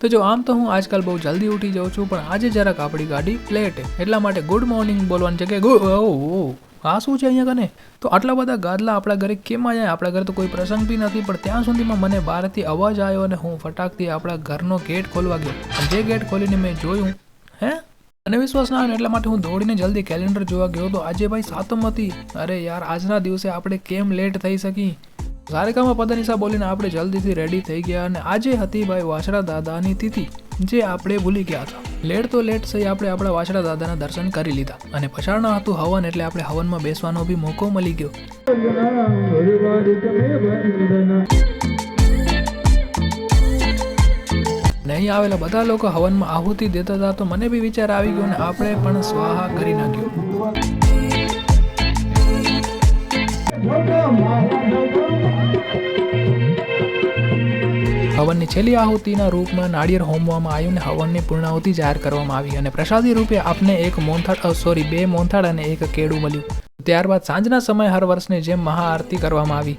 તો જો આમ તો હું આજકાલ બહુ જલ્દી ઉઠી જાઉં છું, પણ આજે જરાક આપણી ગાડી લેટ એટલા માટે ગુડ મોર્નિંગ બોલવાની જગ્યાએ ગુડ ઓ આ શું છે અહીંયા કને? તો આટલા બધા ગાદલા આપણા ઘરે કેમ આવ્યા આપણા ઘરે તો કોઈ પ્રસંગ બી નથી, પણ ત્યાં સુધીમાં મને બહારથી અવાજ આવ્યો અને હું ફટાકથી આપણા ઘરનો ગેટ ખોલવા ગયો. જે ગેટ ખોલીને મેં જોયું, હે? અને વિશ્વાસ ના આવે એટલા માટે હું દોડીને જલ્દી કેલેન્ડર જોવા ગયો તો આજે ભાઈ સાતમ હતી. અરે યાર, આજના દિવસે આપણે કેમ લેટ થઈ શકી? સારેકામાં પદનિશા બોલીને આપણે જલ્દીથી રેડી થઈ ગયા અને આજે હતી ભાઈ વાછડા દાદાની તિથિ, જે આપણે ભૂલી ગયા હતા. લેટ તો લેટ સહી આપણે આપણા વાછડા દાદાના દર્શન કરી લીધા અને પછાડના હતું હવન એટલે આપણે હવનમાં બેસવાનો બી મોકો મળી ગયો. નહીં આવેલા બધા લોકો હવનમાં આહુતિ દેતા હતા તો મને બી વિચાર આવી ગયો અને આપણે પણ સ્વાહા કરી નાખ્યો. હવનની છેલ્લી આહુતિના રૂપમાં નાળિયેર હોમવામાં આવ્યું અને હવનની પૂર્ણાહુતિ જાહેર કરવામાં આવી અને પ્રસાદી રૂપે આપને એક મોનથાળ સોરી બે મોનથાળ અને એક કેળું મળ્યું. ત્યારબાદ સાંજના સમયે હર વર્ષની જેમ મહાઆરતી કરવામાં આવી.